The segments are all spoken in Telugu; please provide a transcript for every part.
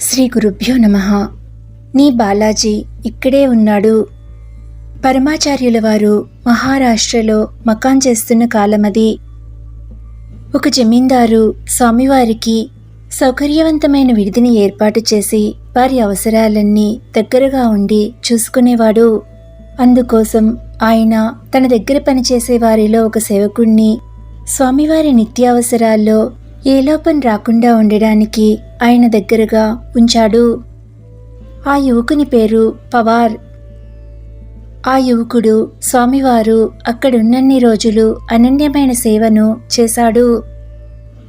శ్రీ గురుభ్యో నమ. నీ బాలాజీ ఇక్కడే ఉన్నాడు. పరమాచార్యుల వారు మహారాష్ట్రలో మకాన్ చేస్తున్న కాలమది ఒక జమీందారు స్వామివారికి సౌకర్యవంతమైన విడిదిని ఏర్పాటు చేసి వారి అవసరాలన్నీ దగ్గరగా ఉండి చూసుకునేవాడు. అందుకోసం ఆయన తన దగ్గర పనిచేసే వారిలో ఒక సేవకుణ్ణి స్వామివారి నిత్యావసరాల్లో ఏ లోపం రాకుండా ఉండడానికి ఆయన దగ్గరగా ఉంచాడు. ఆ యువకుని పేరు పవార్. ఆ యువకుడు స్వామివారు అక్కడున్నన్ని రోజులు అనన్యమైన సేవను చేశాడు.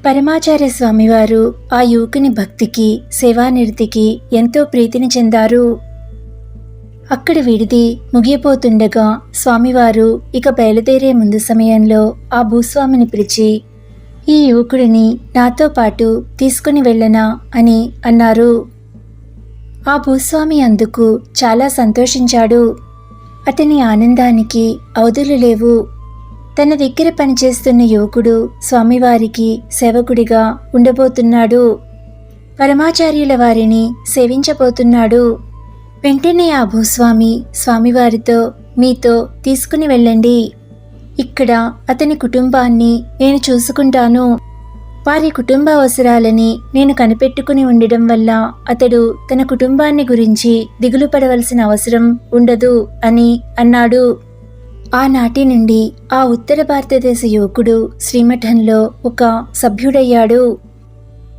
పరమాచార్య స్వామివారు ఆ యువకుని భక్తికి సేవానిరతికి ఎంతో ప్రీతిని చెందారు. అక్కడ విడిది ముగియపోతుండగా స్వామివారు ఇక బయలుదేరే ముందు సమయంలో ఆ భూస్వామిని పిలిచి ఈ యువకుడిని నాతో పాటు తీసుకుని వెళ్ళనా అని అన్నారు. ఆ భూస్వామి అందుకు చాలా సంతోషించాడు. అతని ఆనందానికి అవధులు లేవు. తన దగ్గర పనిచేస్తున్న యువకుడు స్వామివారికి సేవకుడిగా ఉండబోతున్నాడు. పరమాచార్యుల వారిని సేవించబోతున్నాడు. వెంటనే ఆ భూస్వామి స్వామివారితో మీతో తీసుకుని వెళ్ళండి. ఇక్కడ అతని కుటుంబాన్ని నేను చూసుకుంటాను. వారి కుటుంబ అవసరాలని నేను కనిపెట్టుకుని ఉండడం వల్ల అతడు తన కుటుంబాన్ని గురించి దిగులు పడవలసిన అవసరం ఉండదు అని అన్నాడు. ఆనాటి నుండి ఆ ఉత్తర భారతదేశ యువకుడు శ్రీమఠంలో ఒక సభ్యుడయ్యాడు.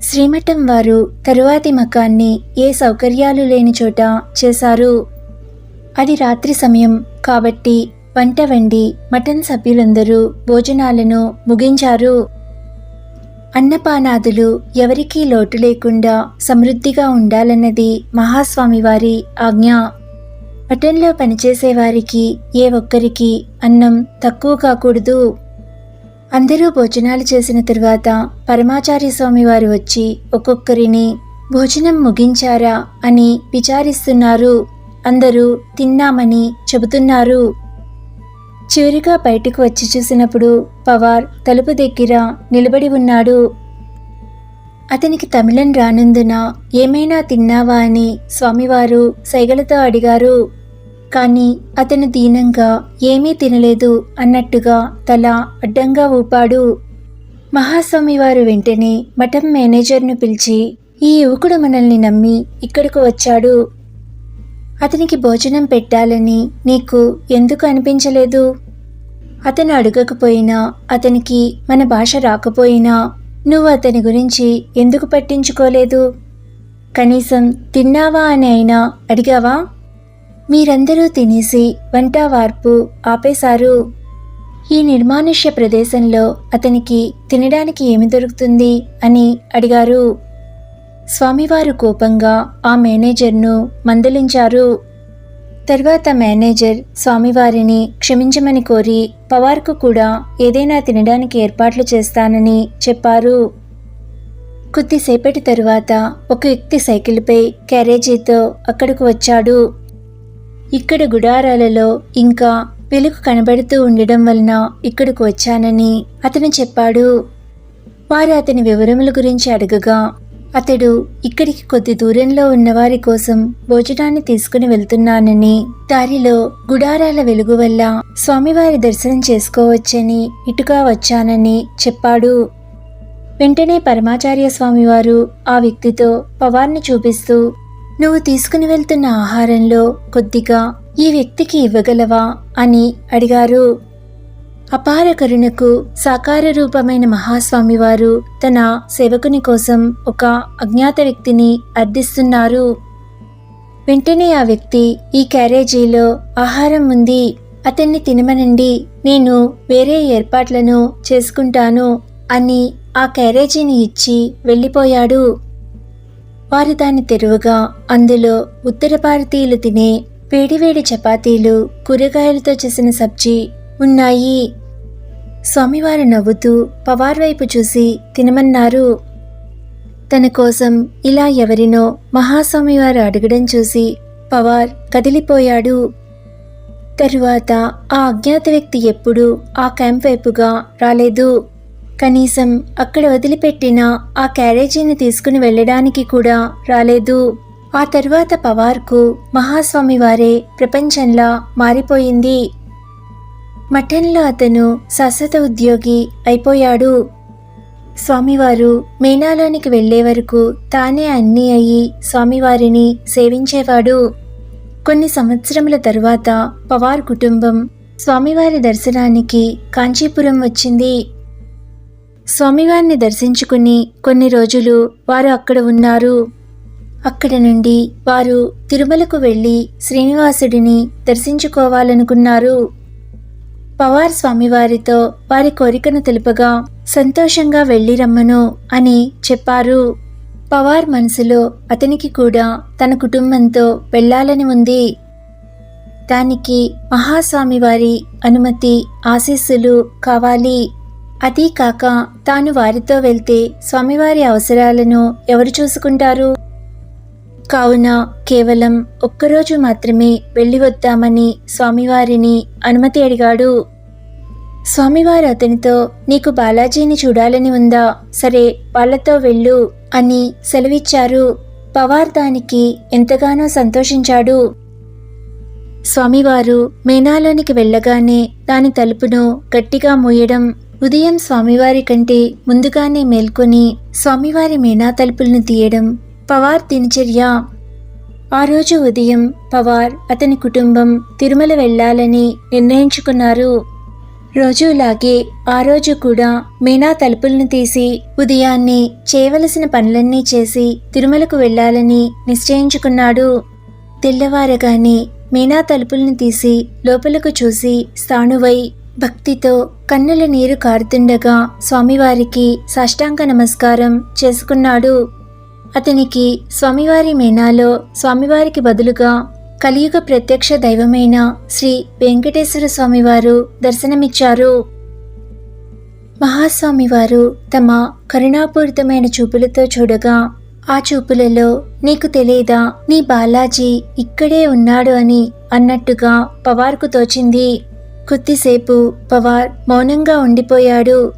శ్రీమఠం వారు తరువాతి మకాన్ని ఏ సౌకర్యాలు లేని చోట చేశారు. అది రాత్రి సమయం కాబట్టి వంట వండి మటన్ సభ్యులందరూ భోజనాలను ముగించారు. అన్నపానాదులు ఎవరికీ లోటు లేకుండా సమృద్ధిగా ఉండాలన్నది మహాస్వామివారి ఆజ్ఞ. మటన్లో పనిచేసేవారికి ఏ ఒక్కరికి అన్నం తక్కువ కాకూడదు. అందరూ భోజనాలు చేసిన తరువాత పరమాచార్య స్వామివారు వచ్చి ఒక్కొక్కరిని భోజనం ముగించారా? అని విచారిస్తున్నారు. అందరూ తిన్నామని చెబుతున్నారు. చివరిగా బయటకు వచ్చి చూసినప్పుడు పవార్ తలుపు దగ్గర నిలబడి ఉన్నాడు. అతనికి తమిళం రానందున ఏమైనా తిన్నావా అని స్వామివారు సైగలతో అడిగారు. కానీ అతను దీనంగా ఏమీ తినలేదు అన్నట్టుగా తల అడ్డంగా ఊపాడు. మహాస్వామివారు వెంటనే మఠం మేనేజర్ను పిలిచి ఈ యువకుడు మనల్ని నమ్మి ఇక్కడకు వచ్చాడు. అతనికి భోజనం పెట్టాలని నీకు ఎందుకు అనిపించలేదు? అతను అడగకపోయినా అతనికి మన భాష రాకపోయినా నువ్వు అతని గురించి ఎందుకు పట్టించుకోలేదు? కనీసం తిన్నావా అని అయినా అడిగావా? మీరందరూ తినేసి వంట వార్పు ఆపేశారు. ఈ నిర్మానుష్య ప్రదేశంలో అతనికి తినడానికి ఏమి దొరుకుతుంది అని అడిగారు. స్వామివారు కోపంగా ఆ మేనేజర్ను మందలించారు. తర్వాత మేనేజర్ స్వామివారిని క్షమించమని కోరి పవార్కు కూడా ఏదైనా తినడానికి ఏర్పాట్లు చేస్తానని చెప్పారు. కొద్దిసేపటి తరువాత ఒక వ్యక్తి సైకిల్పై క్యారేజీతో అక్కడకు వచ్చాడు. ఇక్కడ గుడారాలలో ఇంకా వెలుగు కనబడుతూ ఉండడం వలన ఇక్కడకు వచ్చానని అతను చెప్పాడు. వారు అతని వివరముల గురించి అడగగా అతడు ఇక్కడికి కొద్ది దూరంలో ఉన్నవారి కోసం భోజనాన్ని తీసుకుని వెళ్తున్నానని దారిలో గుడారాల వెలుగు వల్ల స్వామివారి దర్శనం చేసుకోవచ్చని ఇటుగా వచ్చానని చెప్పాడు. వెంటనే పరమాచార్య స్వామివారు ఆ వ్యక్తితో పవార్ని చూపిస్తూ నువ్వు తీసుకుని వెళ్తున్న ఆహారంలో కొద్దిగా ఈ వ్యక్తికి ఇవ్వగలవా? అని అడిగారు. అపార కరుణకు సాకార రూపమైన మహాస్వామివారు తన సేవకుని కోసం ఒక అజ్ఞాత వ్యక్తిని అర్థిస్తున్నారు. వెంటనే ఆ వ్యక్తి ఈ క్యారేజీలో ఆహారం ఉంది. అతన్ని తినమనండి. నేను వేరే ఏర్పాట్లను చేసుకుంటాను అని ఆ క్యారేజీని ఇచ్చి వెళ్ళిపోయాడు. వారు దాన్ని తెరువగా అందులో ఉత్తర భారతీయులు తినే వేడివేడి చపాతీలు కూరగాయలతో చేసిన సబ్జీ ఉన్నాయి. స్వామివారు నవ్వుతూ పవార్ వైపు చూసి తినమన్నారు. తన కోసం ఇలా ఎవరినో మహాస్వామివారు అడగడం చూసి పవార్ కదిలిపోయాడు. తరువాత ఆ అజ్ఞాత వ్యక్తి ఎప్పుడూ ఆ క్యాంప్ వైపుగా రాలేదు. కనీసం అక్కడ వదిలిపెట్టిన ఆ క్యారేజీని తీసుకుని వెళ్ళడానికి కూడా రాలేదు. ఆ తర్వాత పవార్కు మహాస్వామివారే ప్రపంచంలా మారిపోయింది. మఠంలో అతను శాశ్వత ఉద్యోగి అయిపోయాడు. స్వామివారు మేనాలోనికి వెళ్ళే వరకు తానే అన్నీ అయి స్వామివారిని సేవించేవాడు. కొన్ని సంవత్సరముల తరువాత పవార్ కుటుంబం స్వామివారి దర్శనానికి కాంచీపురం వచ్చింది. స్వామివారిని దర్శించుకుని కొన్ని రోజులు వారు అక్కడ ఉన్నారు. అక్కడ నుండి వారు తిరుమలకు వెళ్ళి శ్రీనివాసుడిని దర్శించుకోవాలనుకున్నారు. పవార్ స్వామివారితో వారి కోరికను తెలుపగా సంతోషంగా వెళ్ళి రమ్మను అని చెప్పారు. పవార్ మనసులో అతనికి కూడా తన కుటుంబంతో వెళ్ళాలని ఉంది. దానికి మహాస్వామి వారి అనుమతి ఆశీస్సులు కావాలి. అదీ కాక తాను వారితో వెళ్తే స్వామివారి అవసరాలను ఎవరు చూసుకుంటారు? కావున కేవలం ఒక్కరోజు మాత్రమే వెళ్ళి వద్దామని స్వామివారిని అనుమతి అడిగాడు. స్వామివారు అతనితో నీకు బాలాజీని చూడాలని ఉందా? సరే వాళ్ళతో వెళ్ళు అని సెలవిచ్చారు. పవార్ దానికి ఎంతగానో సంతోషించాడు. స్వామివారు మేనాలోనికి వెళ్ళగానే దాని తలుపును గట్టిగా మూయడం ఉదయం స్వామివారి కంటే ముందుగానే మేల్కొని స్వామివారి మేనా తలుపులను తీయడం పవార్ దినచర్య. ఆ రోజు ఉదయం పవార్ అతని కుటుంబం తిరుమల వెళ్ళాలని నిర్ణయించుకున్నారు. రోజులాగే ఆ రోజు కూడా మీనా తలుపులను తీసి ఉదయాన్నే చేయవలసిన పనులన్నీ చేసి తిరుమలకు వెళ్ళాలని నిశ్చయించుకున్నాడు. తెల్లవారగానే మీనా తలుపులను తీసి లోపలకు చూసి స్థానువై భక్తితో కన్నుల నీరు కారుతుండగా స్వామివారికి సాష్టాంగ నమస్కారం చేసుకున్నాడు. అతనికి స్వామివారి మేనాలో స్వామివారికి బదులుగా కలియుగ ప్రత్యక్ష దైవమైన శ్రీ వెంకటేశ్వర స్వామివారు దర్శనమిచ్చారు. మహాస్వామివారు తమ కరుణాపూరితమైన చూపులతో చూడగా ఆ చూపులలో నీకు తెలియదా నీ బాలాజీ ఇక్కడే ఉన్నాడు అని అన్నట్టుగా పవార్కు తోచింది. కొద్దిసేపు పవార్ మౌనంగా ఉండిపోయాడు.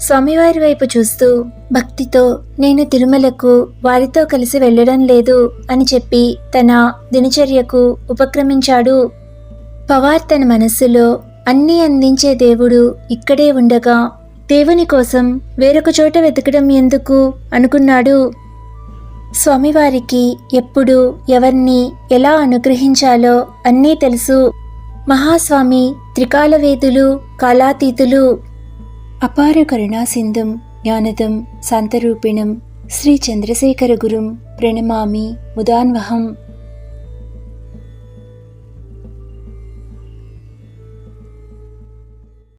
స్వామివారి వైపు చూస్తూ భక్తితో నేను తిరుమలకు వారితో కలిసి వెళ్ళడం లేదు అని చెప్పి తన దినచర్యకు ఉపక్రమించాడు. పవార్ తన మనస్సులో అన్నీ అందించే దేవుడు ఇక్కడే ఉండగా దేవుని కోసం వేరొక చోట వెతకడం ఎందుకు అనుకున్నాడు. స్వామివారికి ఎప్పుడు ఎవరిని ఎలా అనుగ్రహించాలో అన్నీ తెలుసు. మహాస్వామి త్రికాలవేదులు కాలాతీతులు అపార కరుణాసింధుం జ్ఞానదం శాంతరూపిణం శ్రీ చంద్రశేఖర గురుం ప్రణమామి ముదాన్వహం.